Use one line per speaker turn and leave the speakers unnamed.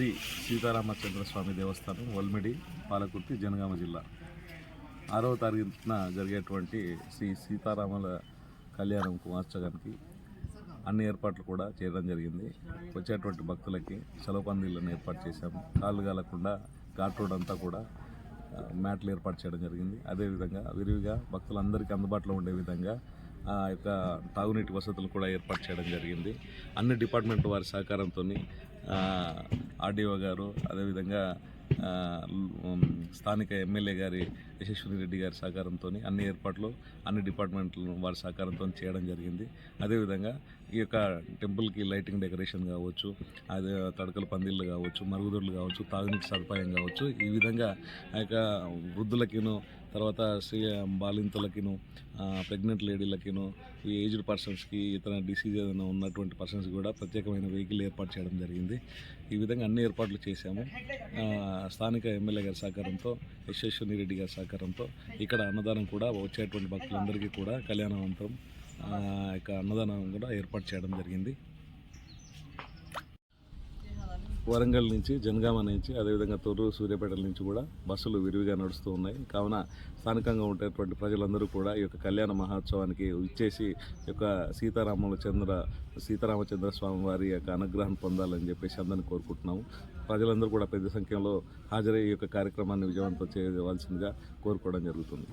శ్రీ సీతారామచంద్ర స్వామి దేవస్థానం వల్మిడి పాలకుర్తి జనగామ జిల్లా. ఆరవ తారీఖున జరిగేటువంటి శ్రీ సీతారాముల కళ్యాణం కుమార్చగానికి అన్ని ఏర్పాట్లు కూడా చేయడం జరిగింది. వచ్చేటువంటి భక్తులకి సెలవు పందిళ్ళను ఏర్పాటు చేశాము కాళ్ళు కాలకుండా ఘాట్ రోడ్ అంతా కూడా మ్యాట్లు ఏర్పాటు చేయడం జరిగింది. అదేవిధంగా విరివిగా భక్తులందరికీ అందుబాటులో ఉండే విధంగా ఆ యొక్క తాగునీటి వసతులు కూడా ఏర్పాటు చేయడం జరిగింది. అన్ని డిపార్ట్మెంట్ వారి సహకారంతో ఆర్డీఓ గారు అదేవిధంగా స్థానిక ఎమ్మెల్యే గారి యశస్విని రెడ్డి గారి సహకారంతో అన్ని ఏర్పాట్లు అన్ని డిపార్ట్మెంట్లు వారి సహకారంతో చేయడం జరిగింది. అదేవిధంగా ఈ యొక్క టెంపుల్కి లైటింగ్ డెకరేషన్ కావచ్చు అదే తడకల పందిళ్ళు కావచ్చు మరుగుదొడ్లు కావచ్చు తాగునీటి సదుపాయం కావచ్చు ఈ విధంగా ఆ యొక్క వృద్ధులకిను తర్వాత శ్రీ బాలింతలకిను ప్రెగ్నెంట్ లేడీలకిను ఈ ఏజ్డ్ పర్సన్స్కి ఇతర డిసీజ్ ఏదైనా ఉన్నటువంటి పర్సన్స్ కూడా ప్రత్యేకమైన వెహికల్ ఏర్పాటు చేయడం జరిగింది. ఈ విధంగా అన్ని ఏర్పాట్లు చేశాము. స్థానిక ఎమ్మెల్యే గారి సహకారంతో యశస్విని రెడ్డి గారి సహకారంతో ఇక్కడ అన్నదానం కూడా వచ్చేటువంటి భక్తులందరికీ కూడా కళ్యాణవంతం ఆ యొక్క అన్నదానం కూడా ఏర్పాటు చేయడం జరిగింది. వరంగల్ నుంచి జనగామ నుంచి అదేవిధంగా తొర్రూరు సూర్యాపేటల నుంచి కూడా బస్సులు విరివిగా నడుస్తూ ఉన్నాయి. కావున స్థానికంగా ఉండేటువంటి ప్రజలందరూ కూడా ఈ యొక్క కళ్యాణ మహోత్సవానికి ఇచ్చేసి ఈ యొక్క సీతారాముల చంద్ర సీతారామచంద్ర స్వామి వారి యొక్క అనుగ్రహం పొందాలని చెప్పేసి అందరిని కోరుకుంటున్నాము. ప్రజలందరూ కూడా పెద్ద సంఖ్యలో హాజరయ్యే ఈ యొక్క కార్యక్రమాన్ని విజయవంతం చేయవలసిందిగా కోరుకోవడం జరుగుతుంది.